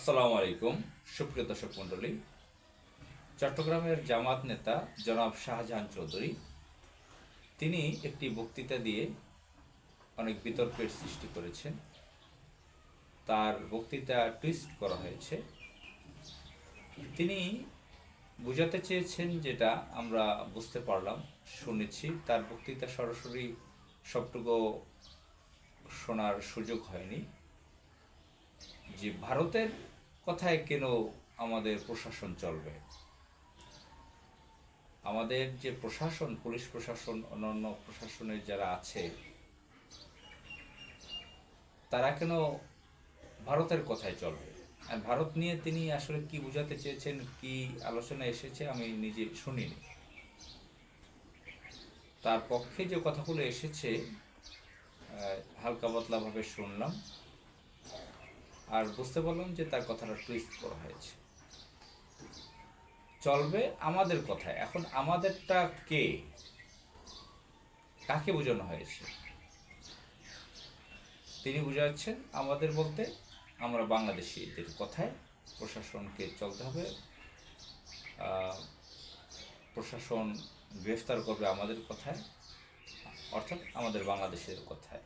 আসসালামু আলাইকুম, সুপ্রিয় দর্শক মণ্ডলী। চট্টগ্রামের জামাত নেতা জনাব শাহজাহান চৌধুরী, তিনি একটি বক্তৃতা দিয়ে অনেক বিতর্কের সৃষ্টি করেছেন। তার বক্তৃতা টুইস্ট করা হয়েছে। তিনি বোঝাতে চেয়েছেন যেটা আমরা বুঝতে পারলাম, শুনেছি। তার বক্তৃতা সরাসরি সবটুকু শোনার সুযোগ হয়নি। যে ভারতের কথায় কেন আমাদের প্রশাসন চলবে? আমাদের যে প্রশাসন, পুলিশ প্রশাসন, অন্যান্য প্রশাসনের যারা আছে, তারা কেন ভারতের কথায় চলবে? আর ভারত নিয়ে তিনি আসলে কি বোঝাতে চেয়েছেন, কি আলোচনা এসেছে, আমি নিজে শুনিনি। তার পক্ষে যে কথাগুলো এসেছে হালকা পাতলাভাবে শুনলাম। আর বুঝতে পারলাম যে তার কথাটা টুইস্ট করা হয়েছে। চলবে আমাদের কথায়। এখন আমাদেরটা কে? কাকে বোঝানো হয়েছে? তিনি বুঝাচ্ছেন, আমাদের বলতে আমরা বাংলাদেশিদের কথায় প্রশাসনকে চলতে হবে। প্রশাসন গ্রেফতার করবে আমাদের কথায়, অর্থাৎ আমাদের বাংলাদেশের কথায়,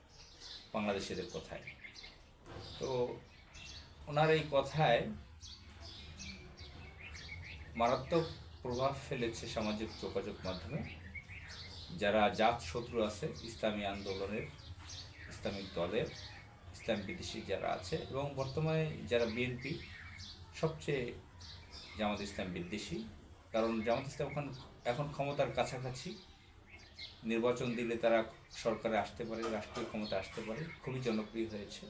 বাংলাদেশিদের কথায়। তো ওনার এই কথায় মারাত্মক প্রভাব ফেলেছে সামাজিক যোগাযোগ মাধ্যমে। যারা জাত শত্রু আছে, ইসলামী আন্দোলনের ইসলামিক দলের, ইসলাম বিদেশি যারা আছে এবং বর্তমানে যারা বিএনপি, সবচেয়ে জামাত ইসলাম বিদ্বেষী। কারণ জামাত ইসলাম এখন এখন ক্ষমতার কাছাকাছি। নির্বাচন দিলে তারা সরকারে আসতে পারে, রাষ্ট্রীয় ক্ষমতা আসতে পারে, খুবই জনপ্রিয় হয়েছে।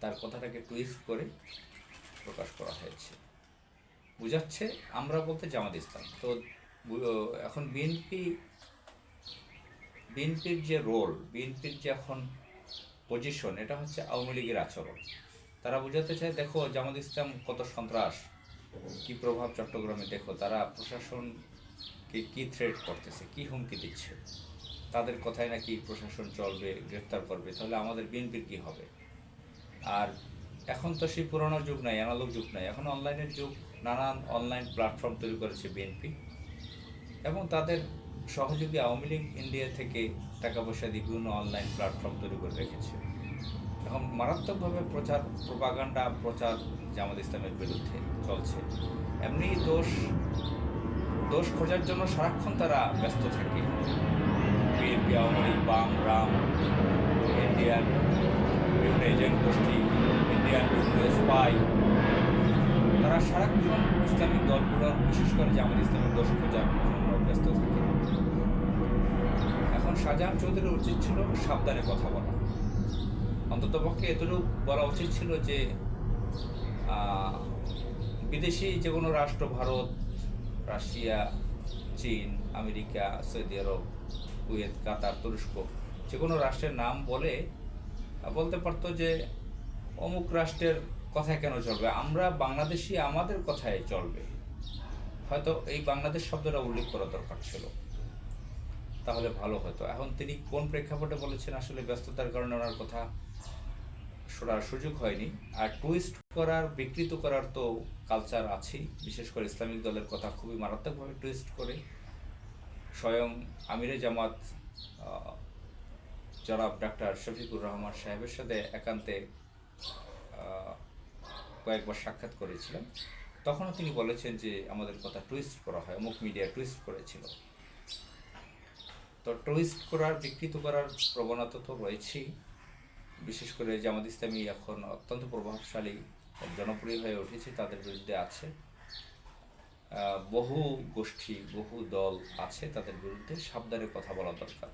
তার কথাটাকে টুইস্ট করে প্রকাশ করা হয়েছে। বুঝাচ্ছে, আমরা বলতে জামাত ইসলাম। তো এখন বিএনপি, বিএনপির যে রোল বিএনপির যে এখন পজিশন এটা হচ্ছে আওয়ামী লীগের আচরণ। তারা বোঝাতে চায়, দেখো, জামাত ইসলাম কত সন্ত্রাস, কি প্রভাব চট্টগ্রামে, দেখো, তারা প্রশাসনকে কি থ্রেট করতেছে, কি হুমকি দিচ্ছে? তাদের কথায় নাকি প্রশাসন চলবে, গ্রেফতার করবে, তাহলে আমাদের বিএনপির কী হবে? আর এখন তো সেই পুরোনো যুগ নাই অ্যানালগ যুগ নাই। এখন অনলাইনের যুগ, নানান অনলাইন প্ল্যাটফর্ম তৈরি করেছে বিএনপি এবং তাদের সহযোগী আওয়ামী লীগ ইন্ডিয়া থেকে টাকা পয়সা দিয়ে বিভিন্ন অনলাইন প্ল্যাটফর্ম তৈরি করে রেখেছে। এখন মারাত্মকভাবে প্রচার প্রপাগান্ডা প্রচার জামাত ইসলামের বিরুদ্ধে চলছে। এমনি দোষ দোষ খোঁজার জন্য সারাক্ষণ তারা ব্যস্ত থাকে। বিএনপি আওয়ামী লীগ, বাম, রাম ইন্ডিয়ান বিভিন্ন এজেন্ট, গোষ্ঠী ইন্ডিয়ান বিভিন্ন স্পাই তারা সারাক্ষণ ইসলামিক দলগুলোর, বিশেষ করে জামাত ইসলামের দোষ খোঁজার জন্য ব্যস্ত থাকে। এখন শাহজাহান চৌধুরীর উচিত ছিল সাবধানে কথা বলা। অন্ততপক্ষে এতটুকু বলা উচিত ছিল যে বিদেশি যে কোনো রাষ্ট্র, ভারত, রাশিয়া, চীন, America, Saudi Arab, Kuwait, Qatar, তুরস্ক, যে কোনো রাষ্ট্রের নাম বলে বলতে পারতো যে অমুক রাষ্ট্রের কথায় কেন চলবে? আমরা বাংলাদেশি আমাদের কথায় চলবে। হয়তো এই বাংলাদেশ শব্দটা উল্লেখ করা দরকার ছিল। তাহলে ভালো হতো। এখন তিনি কোন প্রেক্ষাপটে বলেছেন আসলে ব্যস্ততার কারণে ওনার কথা শোনার সুযোগ হয়নি। আর টুইস্ট করার, বিকৃত করার তো কালচার আছেই। বিশেষ করে ইসলামিক দলের কথা খুবই মারাত্মকভাবে টুইস্ট করে। স্বয়ং আমিরে জামাত জনাব ডাক্তার শফিকুর রহমান সাহেবের সাথে একান্তে কয়েকবার সাক্ষাৎ করেছিলাম। তখনও তিনি বলেছেন যে আমাদের কথা টুইস্ট করা হয়, অমুক মিডিয়া টুইস্ট করেছিল। তো টুইস্ট করার, বিকৃত করার প্রবণতা তো রয়েছেই। বিশেষ করে জামাত ইসলামী এখন অত্যন্ত প্রভাবশালী জনপ্রিয় হয়ে উঠেছে, তাদের বিরুদ্ধে আছে। বহু গোষ্ঠী, বহু দল আছে তাদের বিরুদ্ধে, সাবধানে কথা বলা দরকার।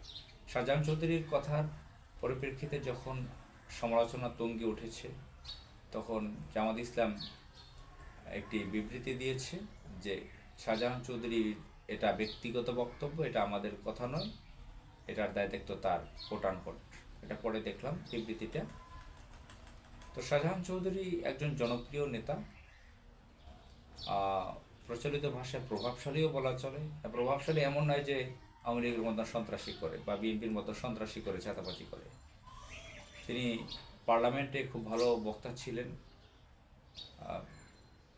শাহজাহান চৌধুরীর কথার পরিপ্রেক্ষিতে যখন সমালোচনা তঙ্গি উঠেছে, তখন জামাত ইসলাম একটি বিবৃতি দিয়েছে যে শাহজাহান চৌধুরীর এটা ব্যক্তিগত বক্তব্য, এটা আমাদের কথা নয়, এটার দায় দেখতো তার কোটান কোট এটা পরে দেখলাম বিবৃতিটা তো শাহজাহান চৌধুরী একজন জনপ্রিয় নেতা। প্রচলিত ভাষায় প্রভাবশালীও বলা চলে। প্রভাবশালী এমন নয় যে আওয়ামী লীগের মতো সন্ত্রাসী করে বা বিএনপির মতো সন্ত্রাসী করে ছাতাপাতি করে। তিনি পার্লামেন্টে খুব ভালো বক্তা ছিলেন।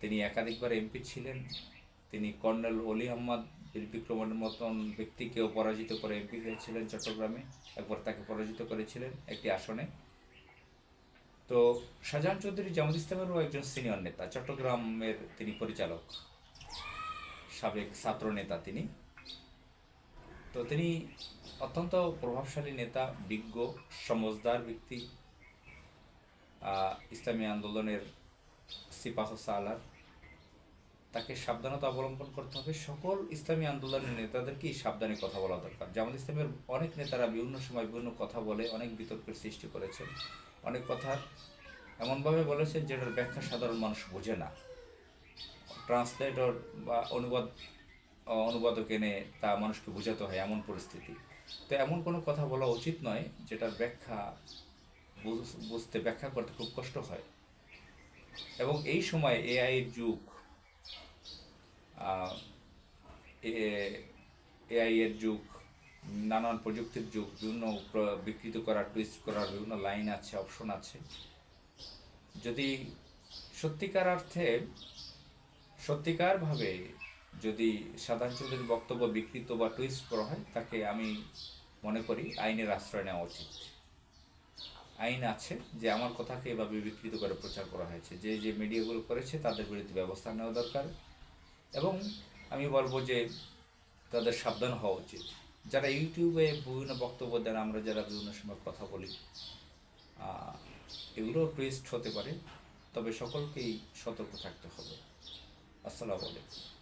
তিনি একাধিকবার এমপি ছিলেন। তিনি কর্নেল অলি আহমদ বিক্রমের মতন ব্যক্তিকেও পরাজিত করে এমপি হয়েছিলেন চট্টগ্রামে। একবার তাকে পরাজিত করেছিলেন একটি আসনে। তো শাহজাহান চৌধুরী জামাত ইসলামেরও একজন সিনিয়র নেতা, চট্টগ্রামের তিনি পরিচালক, সাবেক ছাত্র নেতা তিনি। তো তিনি অত্যন্ত প্রভাবশালী নেতা, বিজ্ঞ সমজদার ব্যক্তি ইসলামী আন্দোলনের সিপাহ সালার। তাকে সাবধানতা অবলম্বন করতে হবে। সকল ইসলামী আন্দোলনের নেতাদেরকেই সাবধানে কথা বলা দরকার। যেমন ইসলামের অনেক নেতারা বিভিন্ন সময় বিভিন্ন কথা বলে, অনেক বিতর্কের সৃষ্টি করেছেন। অনেক কথা এমনভাবে বলেছেন যেটার ব্যাখ্যা সাধারণ মানুষ বোঝে না। ট্রান্সলেটর বা অনুবাদ অনুবাদক এনে তা মানুষকে বোঝাতে হয় এমন পরিস্থিতি। তো এমন কোনো কথা বলা উচিত নয় যেটার ব্যাখ্যা বুঝ- বুঝতে, ব্যাখ্যা করতে খুব কষ্ট হয়। এবং এই সময় এআই এর যুগ এআই এর যুগ, নানান প্রযুক্তির যুগ, বিভিন্ন বিকৃত করার টুইস্ট করার বিভিন্ন লাইন আছে অপশন আছে। যদি সত্যিকার অর্থে সত্যিকারভাবে যদি সাধারণ বক্তব্য বিকৃত বা টুইস্ট করা হয়, তাকে আমি মনে করি আইনের আশ্রয় নেওয়া উচিত। আইন আছে যে আমার কথাকে এভাবে বিকৃত করে প্রচার করা হয়েছে। যে যে মিডিয়াগুলো করেছে, তাদের বিরুদ্ধে ব্যবস্থা নেওয়া দরকার। এবং আমি বলব যে, তাদের সাবধান হওয়া উচিত। যারা ইউটিউবে বিভিন্ন বক্তব্য দেন, আমরা যারা বিভিন্ন সময় কথা বলি এগুলো টুইস্ট হতে পারে। তবে সকলকেই সতর্ক থাকতে হবে। আসসালামু আলাইকুম।